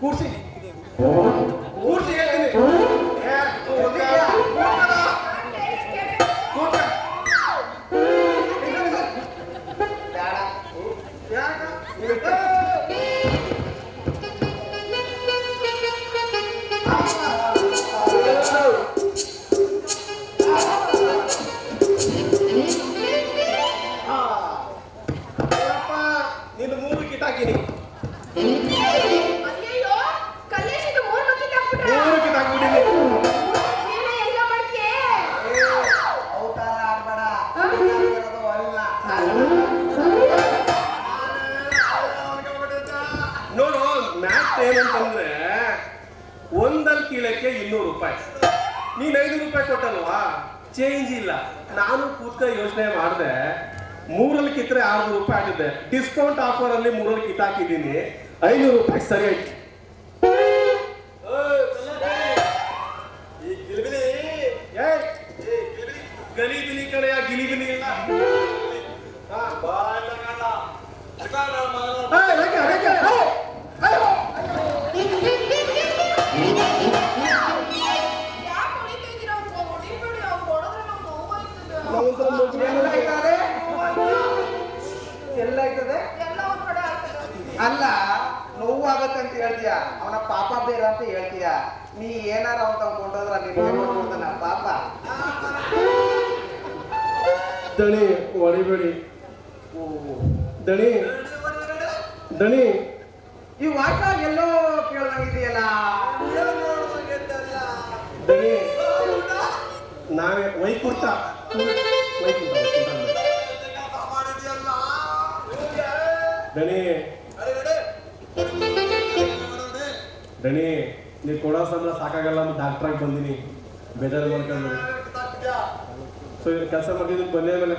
ಕೂರ್ಸಿ ಕೂರ್ಸಿ ಹೇಳ್ತೀನಿ ಏ, ಕೂರ್ಕ, ಕೂರ್ಕದ. ಕೂರ್ಕ. ಬೇಡ ಯಾಕ? ಆ. ಏನಪ್ಪ, ನಿನ್ನ ಮೂರು ಕಿಟಾಕಿನಿ ಏನಂತಂದ್ರೆ ಒಂದಲ್ಲಿ ಕೀಳಕ್ಕೆ ಇನ್ನೂರು ರೂಪಾಯಿ. ನೀನ್ ಐದು ರೂಪಾಯಿ ಕೊಟ್ಟಲ್ವಾ? ಚೇಂಜ್ ಇಲ್ಲ. ನಾನು ಕೂತ್ಕ ಯೋಚನೆ ಮಾಡಿದೆ ಮೂರಲ್ಲಿ ಕಿತ್ತರೆ ಆರ್ನೂರು ರೂಪಾಯಿ ಆಗಿದೆ ಡಿಸ್ಕೌಂಟ್ ಆಫರ್ ಅಲ್ಲಿ ಮೂರಲ್ಲಿ ಕಿತ್ತಾಕಿದ್ದೀನಿ. ಐನೂರು ರೂಪಾಯಿ ಸರಿ ಆಯ್ತು. ಗಲಿಬಿಲಿ. ಕಡೆಯ ಗಿಲಿಬಿಲಿ ಇಲ್ಲ. ಎಲ್ಲ ಆಗ್ತದೆ. ಅಲ್ಲ ನೋವು ಅಂತ ಹೇಳ್ತೀಯ? ಅವನ ಪಾಪ ಬೇರೆ ಅಂತ ಹೇಳ್ತೀಯ? ನೀ ಏನಾರ ಅಂತ ಕೊಂಡೋದ್ರ ನಿನ್ಗೆ ಕೊಡ್ಬೋದನ ಪಾಪ. ದಣಿ ಹೊಡಿಬೇಡಿ. ದಣಿ ದಣಿ. ಈ ವಾಟ ಎಲ್ಲೋ ಕೇಳ್ದಂಗಿದೆಯಲ್ಲ? ದಣಿ ನಾವೇ ವೈಕುಂಠ. ದಣಿ. ದಣಿ ನೀ ಕೊಡೋ ಸಂಬಳ ಸಾಕಾಗಲ್ಲ ಮತ್ತು ಡಾಕ್ಟ್ರಾಗಿ ಬಂದೀನಿ. ಬೇಜಾರು ಮಾಡ್ಕೊಂಡು. ಸೊ ಕೆಲಸ ಮಾಡಿದ್ದೀನಿ ಬಂದೇ ಮೇಲೆ